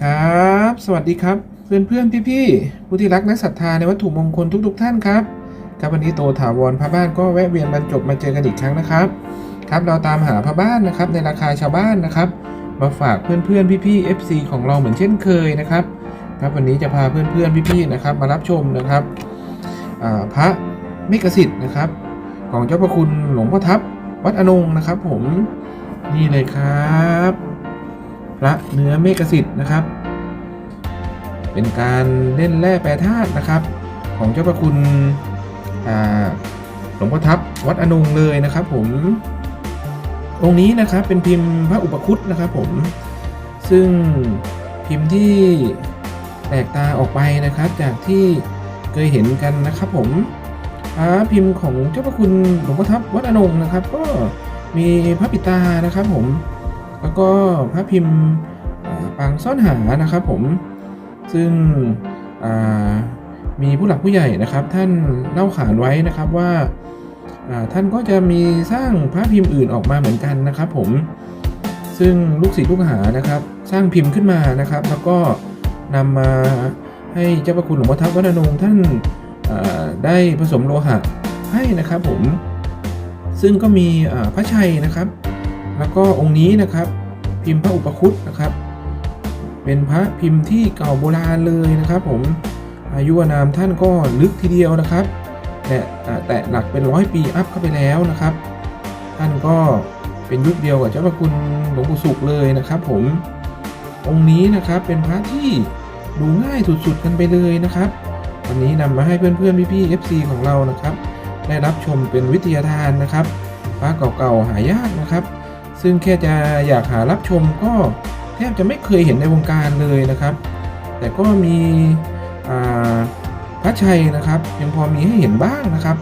ครับ สวัสดีครับ เพื่อนเพื่อนพี่พี่ผู้ที่รักและศรัทธาในวัตถุมงคลทุก ๆ ท่านครับ ครับวันนี้โตถาวรพระบ้านก็แวะเวียนบรรจบมาเจอกันอีกครั้งนะครับ ครับเราตามหาพระบ้านนะครับในราคาชาวบ้านนะครับ มาฝากเพื่อนเพื่อนพี่พี่ FC ของเราเหมือนเช่นเคยนะครับ ครับวันนี้จะพาเพื่อนเพื่อนพี่พี่นะครับ มารับชมนะครับพระเมกสิทธิ์นะครับ ของเจ้าพระคุณหลวงพ่อทับวัดอนงนะครับ ผมนี่เลยครับ พระเนื้อเมกสิทธิ์นะครับ เป็นการเล่นแร่แปรธาตุนะครับ ของเจ้าพระคุณหลวงพ่อทับวัดอนงเลยนะครับ ผม องค์นี้นะครับเป็นพิมพ์พระอุปคุตนะครับผม ซึ่งพิมพ์ที่แตกตาออกไปนะครับ จากที่เคยเห็นกันนะครับผมพระพิมพ์ของเจ้าพระคุณหลวงพ่อทับวัดอนงนะครับ ก็มีพระปิตานะครับผม แล้วก็พระพิมพ์ปางซ่อนหานะครับผมซึ่งมีผู้หลักผู้ใหญ่นะครับ ท่านเล่าขานไว้นะครับว่าท่านก็จะมีสร้างพระพิมพ์อื่นออกมาเหมือนกันนะครับ ผมซึ่งลูกศิษย์ลูกหานะครับ สร้างพิมพ์ขึ้นมานะครับ แล้วก็นำมาให้เจ้าพระคุณหลวงพ่อทัพวัดนงท่านได้ผสมโลหะให้นะครับผมซึ่งก็มีพระชัยนะครับ แล้วก็องค์นี้นะครับ พิมพ์พระอุปคุตนะครับ เป็นพระพิมพ์ที่เก่าโบราณเลยนะครับ ผมอายุนามท่านก็ลึกทีเดียวนะครับแต่แตะหลักเป็นร้อยปีอัพเข้าไปแล้วนะครับ ท่านก็เป็นยุคเดียวกับเจ้าพระคุณหลวงปู่สุขเลยนะครับ ผมองค์นี้นะครับเป็นพระที่ดูง่ายสุดๆกันไปเลยนะครับวันนี้นำมาให้เพื่อนๆพี่ๆ FC ของเรานะครับ ได้รับชมเป็นวิทยาทานนะครับพระเก่าๆหายากนะครับ ซึ่งแค่จะอยากหารับชมก็แทบจะไม่เคยเห็นในวงการเลยนะครับ แต่ก็มีพระชัยนะครับยังพอมีให้เห็นบ้างนะครับ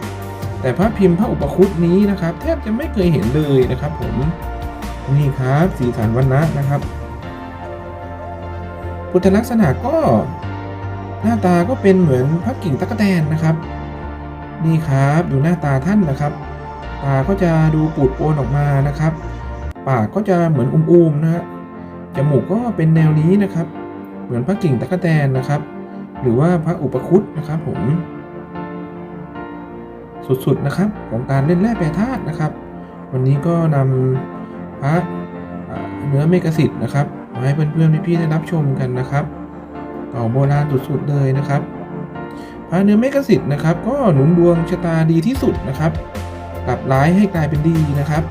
แต่พระพิมพ์พระอุปคุตนี้นะครับ แทบจะไม่เคยเห็นเลยนะครับ ผมนี่ครับสีสันวันนะนะครับ พุทธลักษณะก็หน้าตาก็เป็นเหมือนพระกิ่งตะกแตนนะครับ นี่ครับดูหน้าตาท่านนะครับ ตาก็จะดูปูดโปนออกมานะครับ ปากก็จะเหมือนอุ้มๆนะฮะจมูกก็เป็นแนวนี้นะครับ เหมือนพระกิ่งตะกแตนนะครับ หรือว่าพระอุปคุตนะครับผม สุดๆนะครับของการเล่นแร่แปรธาตุนะครับ วันนี้ก็นำพระเนื้อเมกสิทธิ์นะครับมาให้เพื่อนๆพี่ๆได้รับชมกันนะครับเก่าโบราณสุดๆเลยนะครับพระเนื้อเมกสิทธิ์นะครับ ก็หนุนดวงชะตาดีที่สุดนะครับกลับร้ายให้กลายเป็นดีนะครับ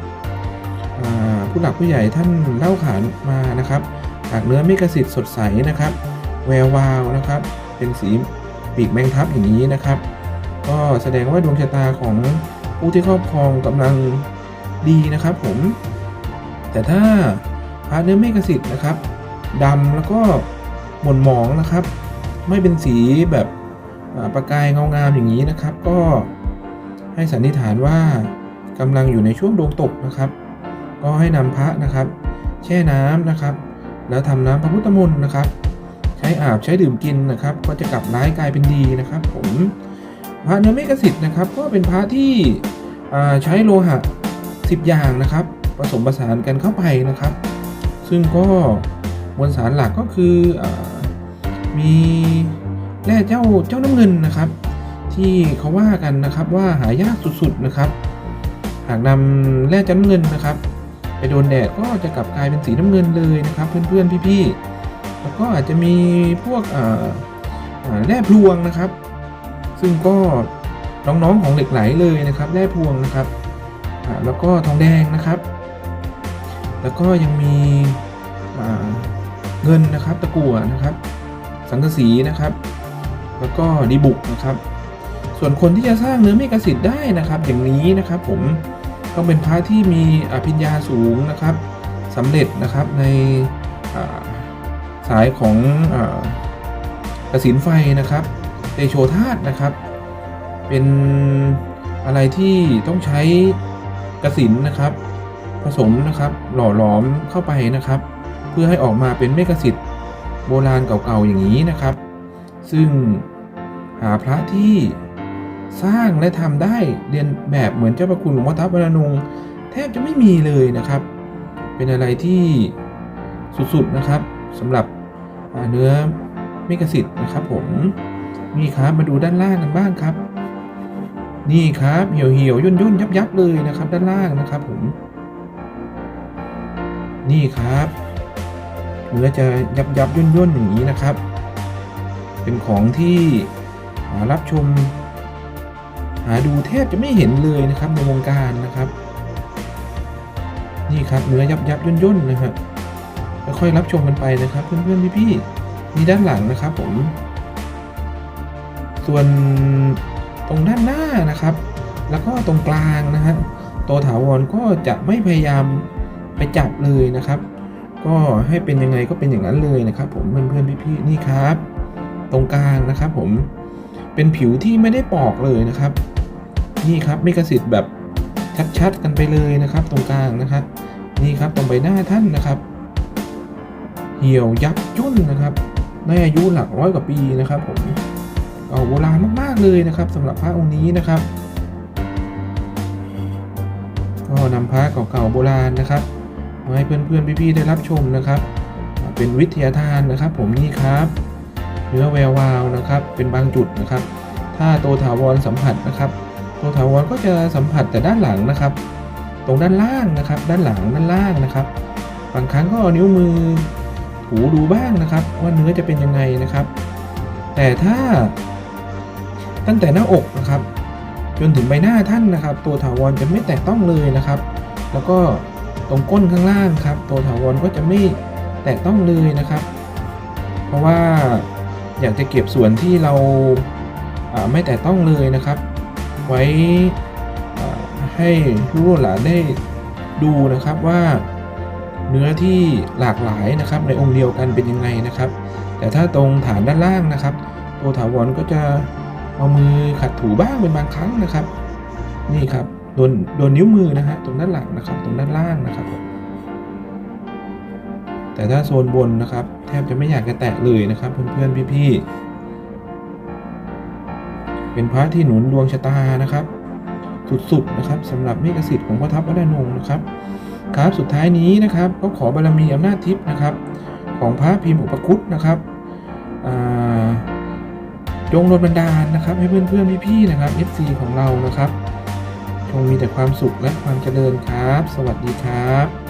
ผู้หลักผู้ใหญ่ท่านเล่าขานมานะครับหากเนื้อเมกสิทธิ์สดใสนะครับ แวววาวนะครับ เป็นสีปีกแมงทับอย่างนี้นะครับ ก็แสดงว่าดวงชะตาของผู้ที่ครอบครองกำลังดีนะครับผม แต่ถ้าพระเนื้อเมกสิทธิ์นะครับดำแล้วก็หม่นหมองนะครับ ไม่เป็นสีแบบประกายเงางามอย่างนี้นะครับ ก็ให้สันนิษฐานว่ากำลังอยู่ในช่วงดวงตกนะครับ ก็ให้นำพระนะครับ แช่น้ำนะครับ แล้วทำน้ำพระพุทธมนต์นะครับ ใช้อาบใช้ดื่มกินนะครับ ก็จะกลับร้ายกลายเป็นดีนะครับ ผมพระเนื้อเมกสิทธิ์นะครับ ก็เป็นพระที่ใช้โลหะ 10 อย่างนะครับ ผสมผสานกันเข้าไปนะครับ ซึ่งก็มวลสารหลักก็คืออมีแร่เจ้าเจ้าน้ำเงินนะครับ ที่เขาว่ากันนะครับว่าหายากสุดๆนะครับ หากนำแร่เจ้าน้ำเงินนะครับ ไปโดนแดดก็จะกลับกลายเป็นสีน้ำเงินเลยนะครับ เพื่อนๆพี่ๆแล้วก็อาจจะมีพวกแร่พลวงนะครับ ซึ่งก็น้องๆของเหล็กไหลเลยนะครับแร่พลวงนะครับแล้วก็ทองแดงนะครับ แล้วก็ยังมีเงินนะครับตะกั่วนะครับ สังกะสีนะครับ แล้วก็ดีบุกนะครับ ส่วนคนที่จะสร้างเนื้อเมกสิทธิ์ได้นะครับ อย่างนี้นะครับผม ต้องเป็นพระที่มีอภิญญาสูงนะครับสำเร็จนะครับในสายของอากสินไฟนะครับเตโชธาตนะครับ เป็นอะไรที่ต้องใช้กระสินนะครับ ผสมนะครับหล่อหลอมเข้าไปนะครับ เพื่อให้ออกมาเป็นเมกสิทธิ์โบราณเก่าๆอย่างนี้นะครับ ซึ่งหาพระที่ สร้างและทำได้เรียนแบบเหมือนเจ้าพระคุณหลวงพ่อทัพวรนงค์แทบจะไม่มีเลยนะครับ เป็นอะไรที่สุดๆนะครับสำหรับเนื้อเมกะสิทธิ์นะครับ ผมนี่ครับมาดูด้านล่างกันบ้างครับ นี่ครับเหี่ยวเหี่ยวย่นย่นยับยับๆเลยนะครับ ด้านล่างนะครับ ผม นี่ครับเนื้อจะยับยับย่นย่นๆอย่างนี้นะครับ เป็นของที่รับชม หาดูแทบจะไม่เห็นเลยนะครับในวงการนะครับ นี่ครับเนื้อยับยับย่นย่นๆนะฮะค่อยรับชมกันไปนะครับ เพื่อนๆพี่ๆนี่ด้านหลังนะครับผม ส่วนตรงด้านหน้านะครับ แล้วก็ตรงกลางนะฮะตัวถาวรก็จะไม่พยายามไปจับเลยนะครับ ก็ให้เป็นยังไงก็เป็นอย่างนั้นเลยนะครับ ผมเพื่อนๆพี่ๆนี่ครับ ตรงกลางนะครับ ผมเป็นผิวที่ไม่ได้ปอกเลยนะครับ นี่ครับเมกะสิทธิ์แบบชัดๆกันไปเลยนะครับ ตรงกลางนะครับนี่ครับตรงใบหน้าท่านนะครับ เหี่ยวยับยุ่นนะครับได้อายุหลักร้อยกว่าปีนะครับผมเอาโบราณมากๆเลยนะครับสำหรับพระองค์นี้นะครับก็นำพระเก่าๆโบราณนะครับมาให้เพื่อนๆพี่ๆได้รับชมนะครับ เป็นวิทยาทานนะครับ ผมนี่ครับเนื้อแวววาวนะครับ เป็นบางจุดนะครับ ถ้าตัวถาวรสัมผัสนะครับ ตัวถาวรก็จะสัมผัสแต่ด้านหลังนะครับ ตรงด้านล่างนะครับ ด้านหลังด้านล่างนะครับ บางครั้งก็เอานิ้วมือถูดูบ้างนะครับ ว่าเนื้อจะเป็นยังไงนะครับ แต่ถ้า ตั้งแต่หน้าอกนะครับ จนถึงใบหน้าท่านนะครับ ตัวถาวรจะไม่แตะต้องเลยนะครับ แล้วก็ตรงก้นข้างล่างครับ ตัวถาวรก็จะไม่แตะต้องเลยนะครับ เพราะว่าอยากจะเก็บส่วนที่เราอ่าไม่แตะต้องเลยนะครับ ไว้ให้ลูกหลานได้ดูนะครับว่าเนื้อที่หลากหลายนะครับในองค์เดียวกันเป็นยังไงนะครับ แต่ถ้าตรงฐานด้านล่างนะครับ ตัวถาวรก็จะเอามือขัดถูบ้างเป็นบางครั้งนะครับ นี่ครับโดนโดนนิ้วมือนะฮะตรงด้านหลังนะครับ ตรงด้านล่างนะครับแต่ถ้าโซนบนนะครับ แทบจะไม่อยากจะแตะเลยนะครับ เพื่อนๆพี่ๆ เป็นพระที่หนุนดวงชะตานะครับ สุดๆนะครับสำหรับเมฆสิทธิ์ของพระทัพวัดนงนะครับ ครับสุดท้ายนี้นะครับก็ขอบารมีอำนาจทิพย์นะครับ ของพระพิมพ์อุปคุตนะครับจงโดนบันดาลนะครับ ให้เพื่อนๆพี่ๆนะครับ FC ของเรานะครับจงมีแต่ความสุขและความเจริญครับ สวัสดีครับ